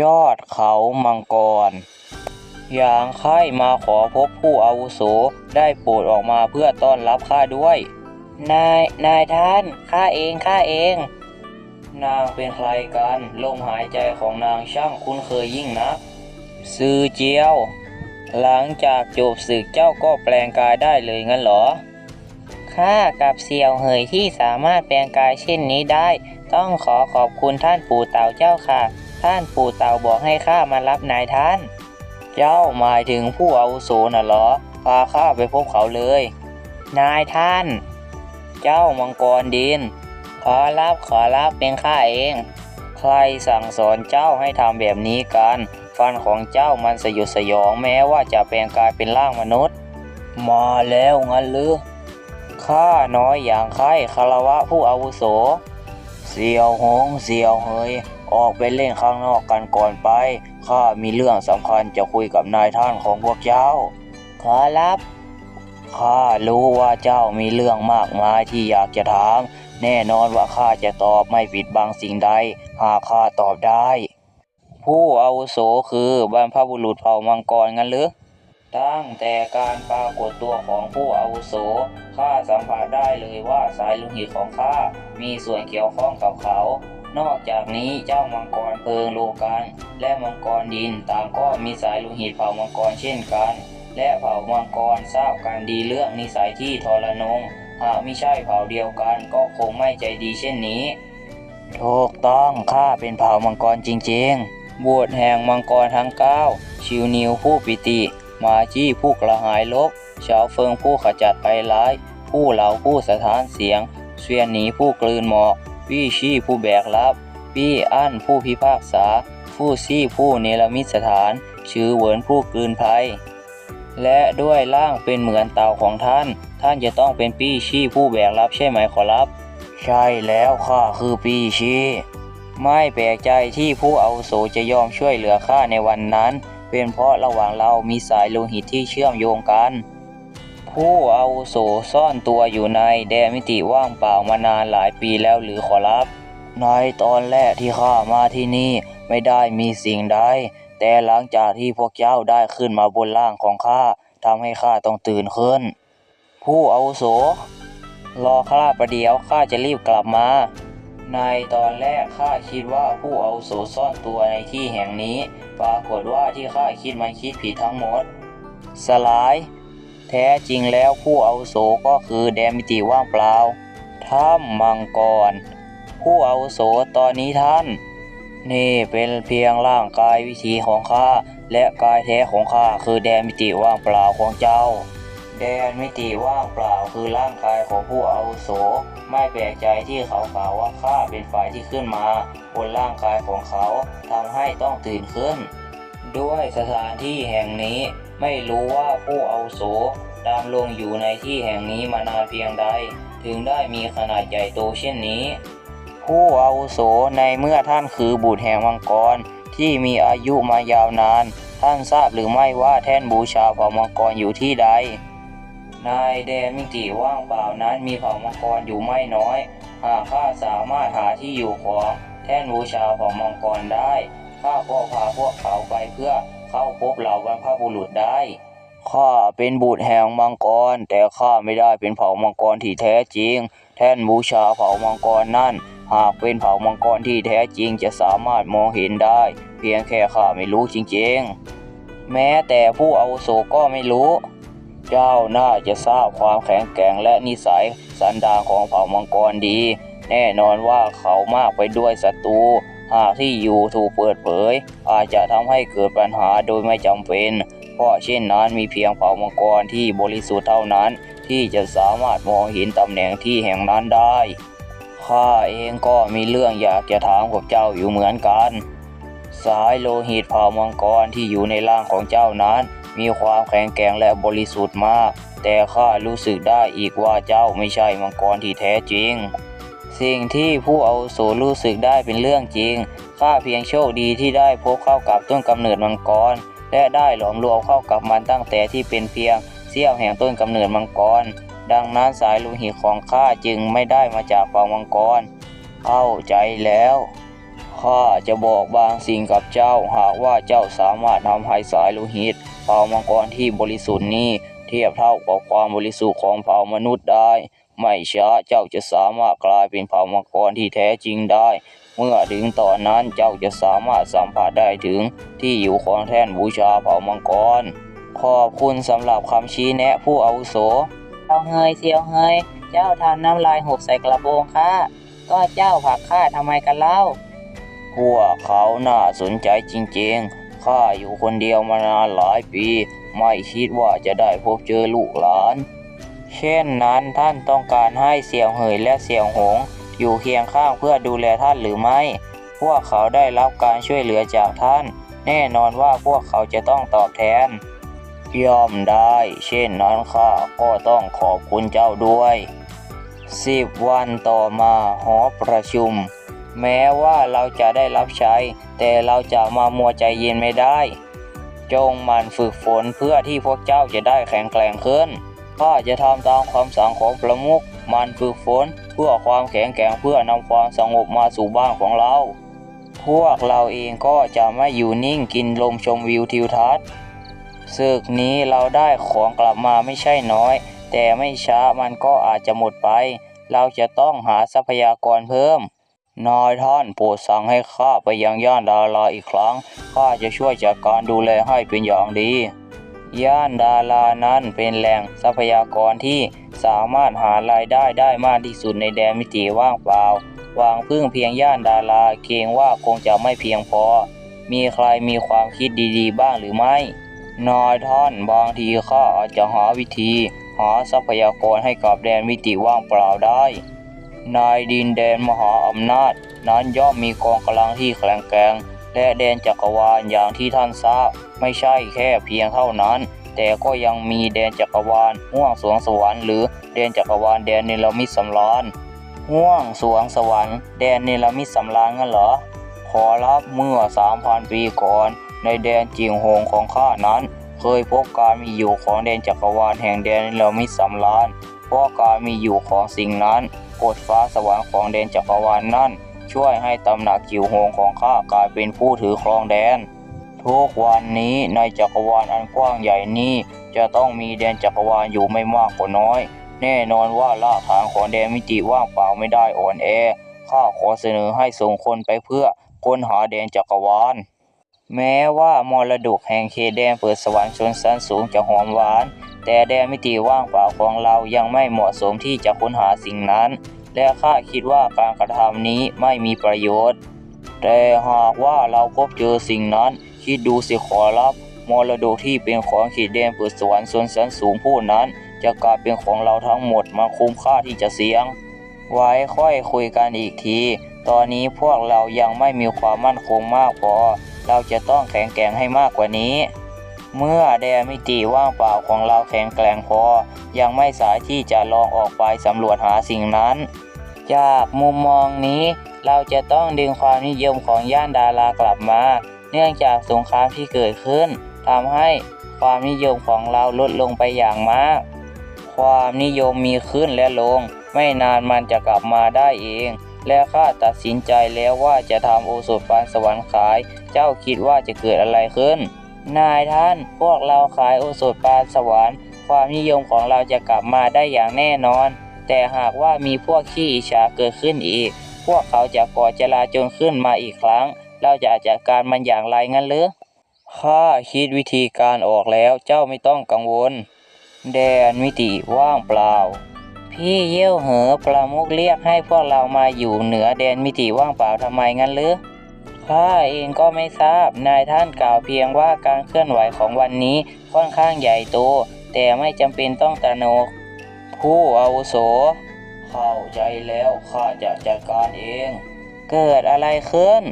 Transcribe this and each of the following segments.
ยอดเขามังกร อย่างใครมาขอพบผู้อาวุโสได้โปรดออกมาเพื่อต้อนรับข้าด้วย นาย นายท่าน ข้าเอง ข้าเอง นางเป็นใครกัน ลมหายใจของนางช่างคุ้นเคยยิ่งนักซือเจียว หลังจากจบศึกเจ้าก็แปลงกายได้เลยงั้นเหรอ ข้ากับเสี่ยวเหยที่สามารถแปลงกายเช่นนี้ได้ ต้องขอขอบคุณท่านปู่เต่าเจ้าค่ะ ท่านปู่เต่าบอกให้ข้ามารับนายท่าน เจ้าหมายถึงผู้อาวุโสน่ะเหรอ พาข้าไปพบเขาเลย นายท่าน เจ้ามังกรดิน ขอรับขอรับเป็นข้าเอง ใครสั่งสอนเจ้าให้ทำแบบนี้กัน ฟันของเจ้ามันสยดสยองแม้ว่าจะแปลงกายเป็นร่างมนุษย์ มาแล้วงั้นหรือข้าน้อยอย่างใครคารวะผู้อาวุโส เสี่ยวหงเสี่ยวเฮย ออกไปเล่นข้างนอกกันก่อนไป ข้ามีเรื่องสำคัญจะคุยกับนายท่านของพวกเจ้า ขอรับ ข้ารู้ว่าเจ้ามีเรื่องมากมายที่อยากจะถาม แน่นอนว่าข้าจะตอบไม่ปิดบังสิ่งใด หากข้าตอบได้ ผู้อาวุโสคือบรรพบุรุษเผ่ามังกรงั้นหรือตั้งแต่การปรากฏตัวของผู้อาวุโส ข้าสัมผัสได้เลยว่าสายโลุหิตของข้ามีส่วนเกี่ยวข้องกับเขา นอกจากนี้เจ้ามังกรเพลิงโลกันและมังกรดินต่างก็มีสายโลุหิตเผ่ามังกรเช่นกัน และเผ่ามังกรทราบกันดีเรื่องนิสัยที่ทรนงหากไม่ใช่เผ่าเดียวกันก็คงไม่ใจดีเช่นนี้ ถูกต้องข้าเป็นเผ่ามังกรจริงๆบวชแห่งมังกรทั้งเก้าชิวนิวผู้ปิติ มาจี้ผู้กระหายลบเฉาเฟิงผู้ขจัดภัยร้าย ผู้เหลาผู้สถานเสียงเสวียนหนีผู้กลืนหมอก วี่ชีผู้แบกรับปี้อั้นผู้พิพากษา ผู้ซี่ผู้เนรมิตสถาน ชื่อเหวินผู้กลืนภัย และด้วยร่างเป็นเหมือนเต่าของท่าน ท่านจะต้องเป็นปี้ชี่ผู้แบกรับใช่ไหมขอรับ ใช่แล้วข้าคือปี้ชี่ไม่แปลกใจที่ผู้อาวุโสจะยอมช่วยเหลือข้าในวันนั้น เป็นเพราะระหว่างเรามีสายโลหิตที่เชื่อมโยงกัน ผู้อาวุโสซ่อนตัวอยู่ในแดนมิติว่างเปล่ามานานหลายปีแล้วหรือขอรับ ในตอนแรกที่ข้ามาที่นี่ไม่ได้มีสิ่งใด แต่หลังจากที่พวกเจ้าได้ขึ้นมาบนร่างของข้าทำให้ข้าต้องตื่นขึ้น ผู้อาวุโส รอข้าประเดี๋ยวข้าจะรีบกลับมา ในตอนแรกข้าคิดว่าผู้อาวุโสซ่อนตัวในที่แห่งนี้ ปรากฏว่าที่ข้าคิดมันคิดผิดทั้งหมด สลาย แท้จริงแล้วผู้อาโสก็คือแดนมิติว่างเปล่าถ้ำมังกร ผู้อาโสตอนนี้ท่าน นี่เป็นเพียงร่างกายวิถีของข้าและกายแท้ของข้าคือแดนมิติว่างเปล่าของเจ้า แดนมิติว่างเปล่าคือร่างกายของผู้อาวุโส ไม่แปลกใจที่เขากล่าวว่าข้าเป็นฝ่ายที่ขึ้นมาบนร่างกายของเขาทำให้ต้องตื่นขึ้น ด้วยสถานที่แห่งนี้ ไม่รู้ว่าผู้เอาโสดำลงอยู่ในที่แห่งนี้มานานเพียงใด ถึงได้มีขนาดใหญ่โตเช่นนี้ ผู้อาวุโสในเมื่อท่านคือบุตรแห่งมังกรที่มีอายุมายาวนาน ท่านทราบหรือไม่ว่าแท่นบูชาเผ่ามังกรอยู่ที่ใดในแดมิติว่างเปล่านั้นมีเผ่ามังกรอยู่ไม่น้อย หากข้าสามารถหาที่อยู่ของแท่นบูชาเผ่ามังกรได้ข้าก็พาพวกเขาไปเพื่อ เข้าพบเหล่าบรรพบุรุษได้ ข้าเป็นบุตรแห่งมังกร แต่ข้าไม่ได้เป็นเผ่ามังกรที่แท้จริง แท่นบูชาเผ่ามังกรนั่น หากเป็นเผ่ามังกรที่แท้จริงจะสามารถมองเห็นได้ เพียงแค่ข้าไม่รู้จริงๆ แม้แต่ผู้อาวุโสก็ไม่รู้เจ้าน่าจะทราบความแข็งแกร่งและนิสัยสันดานของเผ่ามังกรดี แน่นอนว่าเขามากไปด้วยศัตรู หากที่อยู่ถูกเปิดเผย อาจจะทำให้เกิดปัญหาโดยไม่จำเป็น เพราะเช่นนั้นมีเพียงเผ่ามังกรที่บริสุทธิ์เท่านั้น ที่จะสามารถมองเห็นตำแหน่งที่แห่งนั้นได้ข้าเองก็มีเรื่องอยากจะถามกับเจ้าอยู่เหมือนกัน สายโลหิตเผ่ามังกรที่อยู่ในร่างของเจ้านั้น มีความแข็งแกร่งและบริสุทธิ์มาก แต่ข้ารู้สึกได้อีกว่าเจ้าไม่ใช่มังกรที่แท้จริง สิ่งที่ผู้เอาโสรู้สึกได้เป็นเรื่องจริง ข้าเพียงโชคดีที่ได้พบเข้ากับต้นกำเนิดมังกร และได้หลอมรวมเข้ากับมันตั้งแต่ที่เป็นเพียงเสี้ยวแห่งต้นกำเนิดมังกร ดังนั้นสายลูหิตของข้าจึงไม่ได้มาจากเผ่ามังกร เข้าใจแล้วข้าจะบอกบางสิ่งกับเจ้าหากว่าเจ้าสามารถทำให้สายโลหิตเผ่ามังกรที่บริสุทธิ์นี้เทียบเท่ากับความบริสุทธิ์ของเผ่ามนุษย์ได้ ไม่ช้าเจ้าจะสามารถกลายเป็นเผ่ามังกรที่แท้จริงได้ เมื่อถึงตอนนั้นเจ้าจะสามารถสัมผัสได้ถึงที่อยู่ของแท่นบูชาเผ่ามังกร ขอบคุณสำหรับคำชี้แนะผู้อาวุโสเอาเฮยเซียวเฮยเจ้าทำน้ำลายหกใส่กระโปรงข้าก็เจ้าผลักข้าทำไมกันเล่า พวกเขาน่าสนใจจริงๆ ข้าอยู่คนเดียวมานานหลายปี ไม่คิดว่าจะได้พบเจอลูกหลาน เช่นนั้นท่านต้องการให้เสี่ยวเหยและเสี่ยวหง อยู่เคียงข้างเพื่อดูแลท่านหรือไม่ พวกเขาได้รับการช่วยเหลือจากท่าน แน่นอนว่าพวกเขาจะต้องตอบแทนย่อมได้ เช่นนั้นข้าก็ต้องขอบคุณเจ้าด้วยสิบวันต่อมาหอประชุม แม้ว่าเราจะได้รับใช้ แต่เราจะมามัวใจเย็นไม่ได้ จงมันฝึกฝนเพื่อที่พวกเจ้าจะได้แข็งแกร่งขึ้น ข้าจะทำตามคำสั่งของประมุขมันฝึกฝนเพื่อความแข็งแกร่งเพื่อนำความสงบมาสู่บ้านของเรา พวกเราเองก็จะไม่อยู่นิ่งกินลมชมวิวทิวทัศน์ศึกนี้เราได้ของกลับมาไม่ใช่น้อย แต่ไม่ช้ามันก็อาจจะหมดไป เราจะต้องหาทรัพยากรเพิ่มนายท่านโปรดสั่งให้ข้าไปยังย่านดาราอีกครั้งข้าจะช่วยจัดการดูแลให้เป็นอย่างดี ย่านดารานั้นเป็นแหล่งทรัพยากรที่สามารถหารายได้ได้มากที่สุดในแดนมิติว่างเปล่า วางพึ่งเพียงย่านดาราเกรงว่าคงจะไม่เพียงพอ มีใครมีความคิดดีๆ บ้างหรือไม่นายท่านบางทีข้าอาจจะหาวิธี หาทรัพยากรให้กับแดนมิติว่างเปล่าได้ ในดินแดนมหาอำนาจ นั้นย่อมมีกองกำลังที่แข็งแกร่ง และแดนจักรวาลอย่างที่ท่านทราบ ไม่ใช่แค่เพียงเท่านั้น แต่ก็ยังมีแดนจักรวาลห่วงสวงสวรรค์หรือแดนจักรวาลแดนเนรมิตสำราญห่วงสวงสวรรค์แดนเนรมิตสำราญงั้นเหรอขอรับเมื่อ 3,000 ปีก่อน ในแดนจิงโฮงของข้านั้น เคยพบการมีอยู่ของแดนจักรวาลแห่งแดนเนรมิตสำราญเพราะการมีอยู่ของสิ่งนั้นกฎฟ้าสวรรค์ของแดนจักรวาลนั่น ช่วยให้ตำหนักจิวโฮงของข้ากลายเป็นผู้ถือครองแดน ทุกวันนี้ในจักรวาลอันกว้างใหญ่นี้ จะต้องมีแดนจักรวาลอยู่ไม่มากก็น้อย แน่นอนว่าราฐานของแดนมิติว่างเปล่าไม่ได้อ่อนแอข้าขอเสนอให้ส่งคนไปเพื่อค้นหาแดนจักรวาล แม้ว่ามรดกแห่งเขตแดนเปิดสวรรค์ชนชั้นสูงจะหอมหวาน แต่แดนมิติว่างเปล่าของเรายังไม่เหมาะสมที่จะค้นหาสิ่งนั้น และข้าคิดว่าการกระทำนี้ไม่มีประโยชน์ แต่หากว่าเราพบเจอสิ่งนั้น คิดดูสิขอรับมรดกที่เป็นของเขตแดนเปิดสวรรค์ชนชั้นสูงผู้นั้น จะกลายเป็นของเราทั้งหมดมาคุ้มค่าที่จะเสียง ไว้ค่อยคุยกันอีกที ตอนนี้พวกเรายังไม่มีความมั่นคงมากพอ เราจะต้องแข็งแกร่งให้มากกว่านี้ เมื่อแดนมิติว่างเปล่าของเราแข็งแกร่งพอ ยังไม่สายที่จะลองออกไปสำรวจหาสิ่งนั้น จากมุมมองนี้ เราจะต้องดึงความนิยมของย่านดารากลับมา เนื่องจากสงครามที่เกิดขึ้นทำให้ความนิยมของเราลดลงไปอย่างมาก ความนิยมมีขึ้นและลง ไม่นานมันจะกลับมาได้เอง และข้าตัดสินใจแล้วว่าจะทำโอสถปานสวรรค์ขาย เจ้าคิดว่าจะเกิดอะไรขึ้น นายท่านพวกเราขายโอสถปานสวรรค์ ความนิยมของเราจะกลับมาได้อย่างแน่นอน แต่หากว่ามีพวกขี้อิจฉาเกิดขึ้นอีก พวกเขาจะก่อจลาจลขึ้นมาอีกครั้ง เราจะจัดการมันอย่างไรงั้นหรือข้าคิดวิธีการออกแล้วเจ้าไม่ต้องกังวล แดนมิติว่างเปล่า พี่เยี่ยวเหอประมุกเรียกให้พวกเรามาอยู่เหนือแดนมิติว่างเปล่าทำไมงั้นหรือข้าเองก็ไม่ทราบนายท่านกล่าวเพียงว่าการเคลื่อนไหวของวันนี้ค่อนข้างใหญ่โตแต่ไม่จำเป็นต้องตระหนก ผู้อาวุโส เข้าใจแล้วข้าจะจัดการเอง เกิดอะไรขึ้น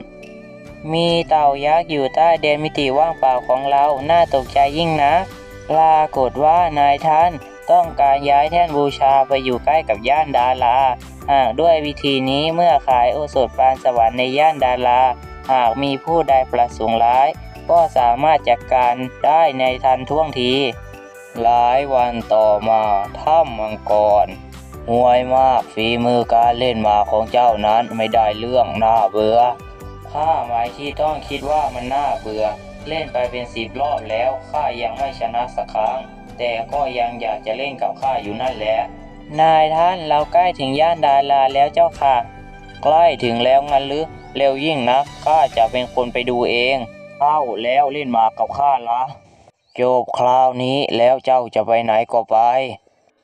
มีเต่ายักษ์อยู่ใต้แดนมิติว่างเปล่าของเรา น่าตกใจยิ่งนะปรากฏว่านายท่านต้องการย้ายแท่นบูชาไปอยู่ใกล้กับย่านดาราหากด้วยวิธีนี้เมื่อขายโอสถปานสวรรค์ในย่านดาราหากมีผู้ใดประสงค์ร้าย ก็สามารถจัดการได้ในทันท่วงที หลายวันต่อมาถ้ำมังกรห่วยมากฝีมือการเล่นหมาของเจ้านั้นไม่ได้เรื่องน่าเบื่อข้าหมายที่ต้องคิดว่ามันน่าเบื่อ เล่นไปเป็นสิบรอบแล้วข้ายังไม่ชนะสักครั้ง แต่ก็ยังอยากจะเล่นกับข้าอยู่นั่นแหละนายท่านเราใกล้ถึงย่านดาราแล้วเจ้าค่ะ ใกล้ถึงแล้วงั้นหรือเร็วยิ่งนักข้าจะเป็นคนไปดูเองเข้าแล้วเล่นหมากับข้าละ จบคราวนี้แล้วเจ้าจะไปไหนก็ไป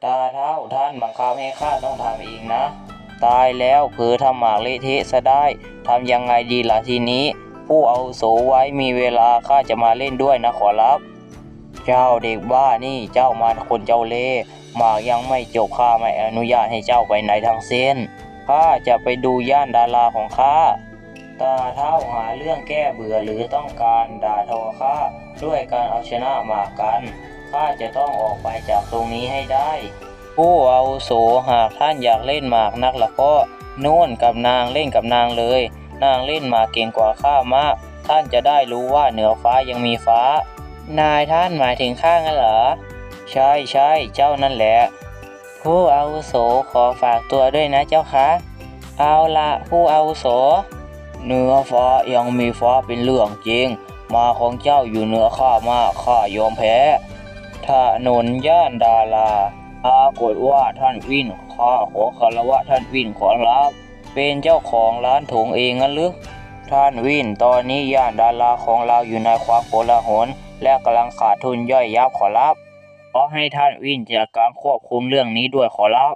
ตาเท่าท่านบังคับให้ข้าต้องทำเองนะ ตายแล้วเผลอทำหมากเละเทะซะได้ทำยังไงดีล่ะทีนี้ ผู้เอาโสไว้มีเวลาข้าจะมาเล่นด้วยนะขอรับ เจ้าเด็กบ้านี่เจ้ามาคนเจ้าเล่หมากยังไม่จบข้าไม่อนุญาตให้เจ้าไปไหนทั้งสิ้นข้าจะไปดูย่านดาราของข้าตาเท่าหาเรื่องแก้เบื่อหรือต้องการด่าทอข้า ด้วยการเอาชนะหมากกัน ข้าจะต้องออกไปจากตรงนี้ให้ได้ ผู้อาวุโสหากท่านอยากเล่นหมากนักละก็นู่นกับนางเล่นกับนางเลย นางเล่นหมากเก่งกว่าข้ามาก ท่านจะได้รู้ว่าเหนือฟ้ายังมีฟ้า นายท่านหมายถึงข้างั้นเหรอ ใช่ใช่เจ้านั่นแหละ ผู้อาวุโสขอฝากตัวด้วยนะเจ้าคะเอาละผู้อาวุโสเหนือฟ้ายังมีฟ้าเป็นเรื่องจริง มาของเจ้าอยู่เหนือข้ามากข้ายอมแพ้ถนนย่านดาราปรากฏว่าท่านวินข้าขอคารวะท่านวินขอรับเป็นเจ้าของร้านถุงเองงั้นหรือท่านวินตอนนี้ย่านดาราของเราอยู่ในความโกลาหลและกำลังขาดทุนย่อยยับขอรับขอให้ท่านวินจัดการควบคุมเรื่องนี้ด้วยขอรับ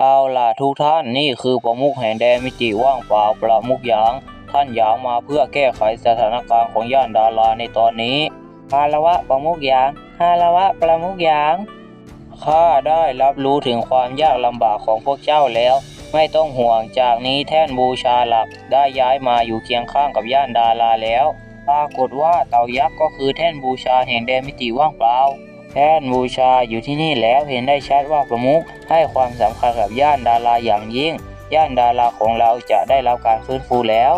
เอาล่ะทุกท่านนี่คือประมุขแห่งแดนมิติว่างเปล่าประมุขหยาง ท่านหยางมาเพื่อแก้ไขสถานการณ์ของย่านดาราในตอนนี้คารวะประมุขหยางคารวะประมุขหยางข้าได้รับรู้ถึงความยากลำบากของพวกเจ้าแล้ว ไม่ต้องห่วงจากนี้แท่นบูชาหลักได้ย้ายมาอยู่เคียงข้างกับย่านดาราแล้ว ปรากฏว่าเต่ายักษ์ก็คือแท่นบูชาแห่งแดนมิติว่างเปล่าแท่นบูชาอยู่ที่นี่แล้วเห็นได้ชัดว่าประมุขให้ความสำคัญกับย่านดาราอย่างยิ่ง ย่านดาราของเราจะได้รับการฟื้นฟูแล้ว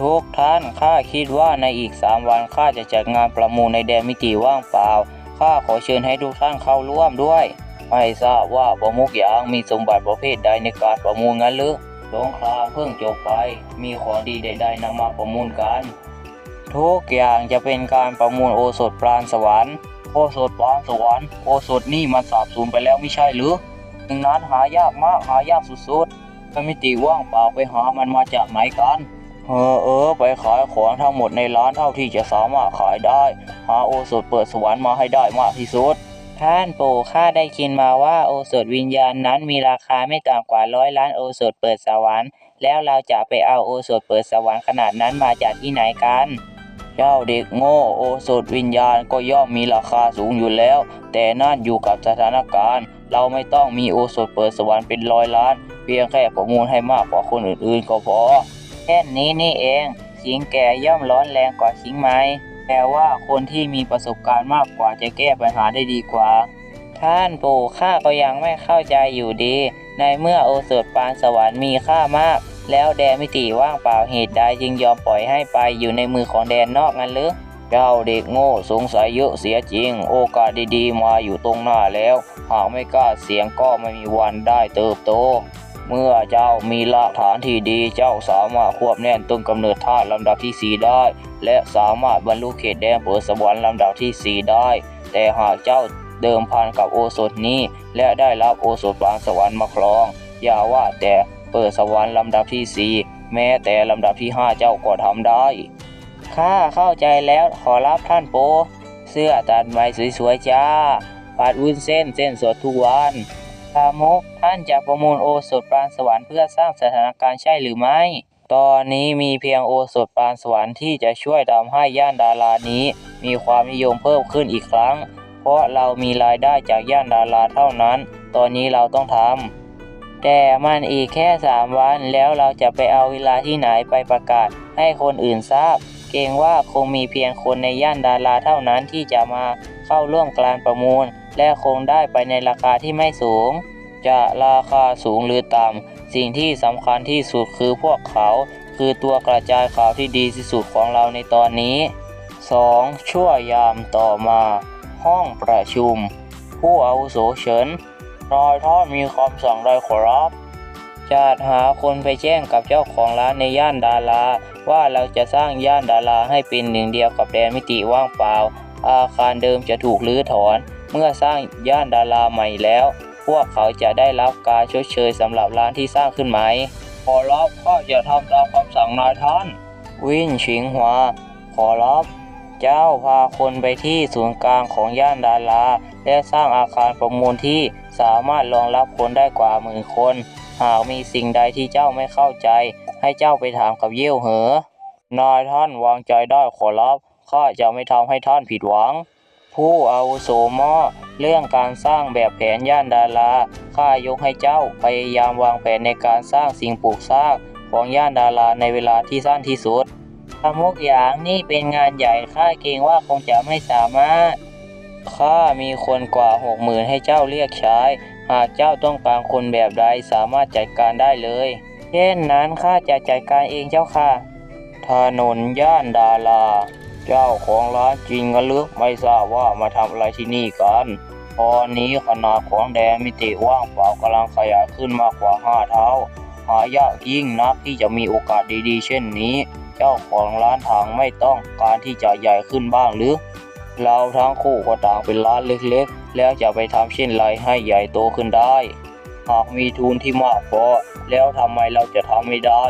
ทุกท่านข้าคิดว่าในอีก 3 วันข้าจะจัดงานประมูลในแดนมิติว่างเปล่าข้าขอเชิญให้ทุกท่านเข้าร่วมด้วยไม่ทราบว่าประมุขยางมีสมบัติประเภทใดในการประมูลงั้นหรือสงครามเพิ่งจบไป มีของดีใดๆนำมาประมูลกัน ทุกอย่างจะเป็นการประมูลโอสถปราณสวรรค์โอสถปราณสวรรค์โอสถนี่มันสาบสูญไปแล้วไม่ใช่หรือดังนั้นหายากมากหายากสุดๆถ้ามิติว่างเปล่าไปหามันมาจากไหนกัน เออเออไปขายของทั้งหมดในร้านเท่าที่จะสามารถขายได้ หาโอสถเปิดสวรรค์มาให้ได้มากที่สุด ท่านปู่ข้าได้ยินมาว่าโอสถวิญญาณนั้นมีราคาไม่ต่ำกว่าร้อยล้านโอสถเปิดสวรรค์ แล้วเราจะไปเอาโอสถเปิดสวรรค์ขนาดนั้นมาจากที่ไหนกันเจ้าเด็กโง่โอสถวิญญาณก็ย่อมมีราคาสูงอยู่แล้ว แต่นั่นอยู่กับสถานการณ์ เราไม่ต้องมีโอสถเปิดสวรรค์เป็นร้อยล้าน เพียงแค่ประมูลให้มากกว่าคนอื่นๆก็พอ แค่นี้นี่เองขิงแก่ย่อมร้อนแรงกว่าขิงไม้แต่ว่าคนที่มีประสบการณ์มากกว่าจะแก้ปัญหาได้ดีกว่า ท่านปู่ข้าก็ยังไม่เข้าใจอยู่ดี ในเมื่อโอสถปานสวรรค์มีค่ามาก แล้วแดนมิติว่างเปล่าเหตุใดจึงยอมปล่อยให้ไปอยู่ในมือของแดนนอกงั้นหรือเจ้าเด็กโง่สงสัยเยอะเสียจริง โอกาสดีๆ มาอยู่ตรงหน้าแล้ว หากไม่กล้าเสียงก็ไม่มีวันได้เติบโต เมื่อเจ้ามีหลักฐานที่ดีเจ้าสามารถควบแน่นต้นกำเนิดธาตุลำดับที่ 4 ได้ และสามารถบรรลุเขตแดนเปิดสวรรค์ลำดับที่ 4 ได้ แต่หากเจ้าเดิมพันกับโอสถนี้ และได้รับโอสถปานสวรรค์มาครอง อย่าว่าแต่เปิดสวรรค์ลำดับที่ 4 แม้แต่ลำดับที่ 5 เจ้าก็ทำได้ข้าเข้าใจแล้วขอรับท่านโป เสื้อตัดใหม่สวยๆจ้าผัดวุ้นเส้นเส้นสดทุกวัน พามก ท่านจะประมูลโอสถปรานสวรรค์เพื่อสร้างสถานการณ์ใช่หรือไม่ ตอนนี้มีเพียงโอสถปรานสวรรค์ที่จะช่วยทำให้ย่านดารานี้ มีความนิยมเพิ่มขึ้นอีกครั้ง เพราะเรามีรายได้จากย่านดาราเท่านั้น ตอนนี้เราต้องทำ แต่มันอีกแค่สามวันแล้วเราจะไปเอาเวลาที่ไหนไปประกาศ ให้คนอื่นทราบ เกรงว่าคงมีเพียงคนในย่านดาราเท่านั้นที่จะมาเข้าร่วมการประมูล และคงได้ไปในราคาที่ไม่สูง จะราคาสูงหรือต่ำสิ่งที่สำคัญที่สุดคือพวกเขา คือตัวกระจายข่าวที่ดีที่สุดของเราในตอนนี้ 2. ชั่วยามต่อมา ห้องประชุม ผู้อาวุโสเฉินนายท่านมีคำสั่งใดขอรับจัดหาคนไปแจ้งกับเจ้าของร้านในย่านดาราว่าเราจะสร้างย่านดาราให้เป็นหนึ่งเดียวกับแดนมิติว่างเปล่า อาคารเดิมจะถูกรื้อถอน เมื่อสร้างย่านดาราใหม่แล้ว พวกเขาจะได้รับการชดเชยสำหรับร้านที่สร้างขึ้นไหมขอรับข้าจะทำตามคำสั่งนายท่าน วินชิงหัวขอรับเจ้าพาคนไปที่ศูนย์กลางของย่านดาราและสร้างอาคารประมูลที่สามารถรองรับคนได้กว่าหมื่นคน หากมีสิ่งใดที่เจ้าไม่เข้าใจ ให้เจ้าไปถามกับเยี่ยวเหอ นายท่านวางใจได้ขอรับข้าจะไม่ทำให้ท่านผิดหวัง ผู้อาวุโสมอเรื่องการสร้างแบบแผนย่านดาราข้ายกให้เจ้าพยายามวางแผนในการสร้างสิ่งปลูกสร้างของย่านดาราในเวลาที่สั้นที่สุดทำทุกอย่างนี่เป็นงานใหญ่ข้าเกรงว่าคงจะไม่สามารถข้ามีคนกว่าหกหมื่นให้เจ้าเรียกใช้ หากเจ้าต้องการคนแบบใดสามารถจัดการได้เลย เช่นนั้นข้าจะจัดการเองเจ้าค่ะ ถนนย่านดารา เจ้าของร้านจริงกันหรือไม่ทราบว่ามาทำอะไรที่นี่กันตอนนี้ขนาดของแดนมิติว่างเปล่ากำลังขยายขึ้นมากกว่าห้าเท่า หายากยิ่งนักที่จะมีโอกาสดีๆ เช่นนี้ เจ้าของร้านถังไม่ต้องการที่จะใหญ่ขึ้นบ้างหรือ เราทั้งคู่ก็ต่างเป็นร้านเล็กๆ แล้วจะไปทำเช่นไรให้ใหญ่โตขึ้นได้ หากมีทุนที่มากพอแล้วทำไมเราจะทำไม่ได้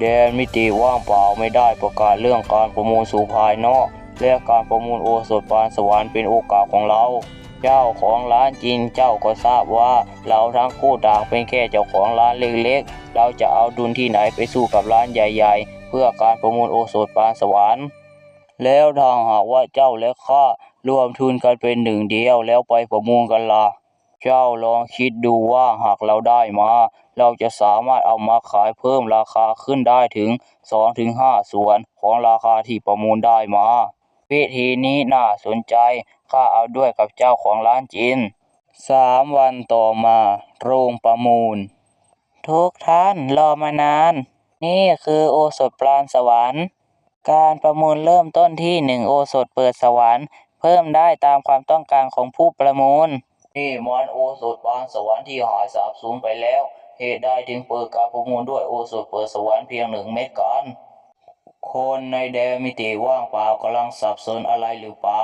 แดนมิติว่างเปล่าไม่ได้ประกาศเรื่องการประมูลสู่ภายนอก และการประมูลโอสถปานสวรรค์เป็นโอกาสของเรา เจ้าของร้านจินเจ้าก็ทราบว่า เราทั้งคู่ต่างเป็นแค่เจ้าของร้านเล็กๆ เราจะเอาดุลที่ไหนไปสู้กับร้านใหญ่ ๆ เพื่อการประมูลโอสถปานสวรรค์ แล้วทางหากว่าเจ้าและข้ารวมทุนกันเป็นหนึ่งเดียวแล้วไปประมูลกันล่ะเจ้าลองคิดดูว่าหากเราได้มา เราจะสามารถเอามาขายเพิ่มราคาขึ้นได้ถึง 2-5 ส่วนของราคาที่ประมูลได้มา วิธีนี้น่าสนใจข้าเอาด้วยกับเจ้าของร้านจินสามวันต่อมา โรงประมูล ทุกท่านรอมานาน นี่คือโอสถปราณสวรรค์ การประมูลเริ่มต้นที่หนึ่งโอสถเปิดสวรรค์ เพิ่มได้ตามความต้องการของผู้ประมูล นี่มันโอสถปรานสวรรค์ที่หายสาบสูญไปแล้ว เหตุใดถึงเปิดการประมูลด้วยโอสถเปิดสวรรค์เพียงหนึ่งเม็ดกันคนในแดนมิติว่างเปล่ากำลังสับสนอะไรหรือเปล่า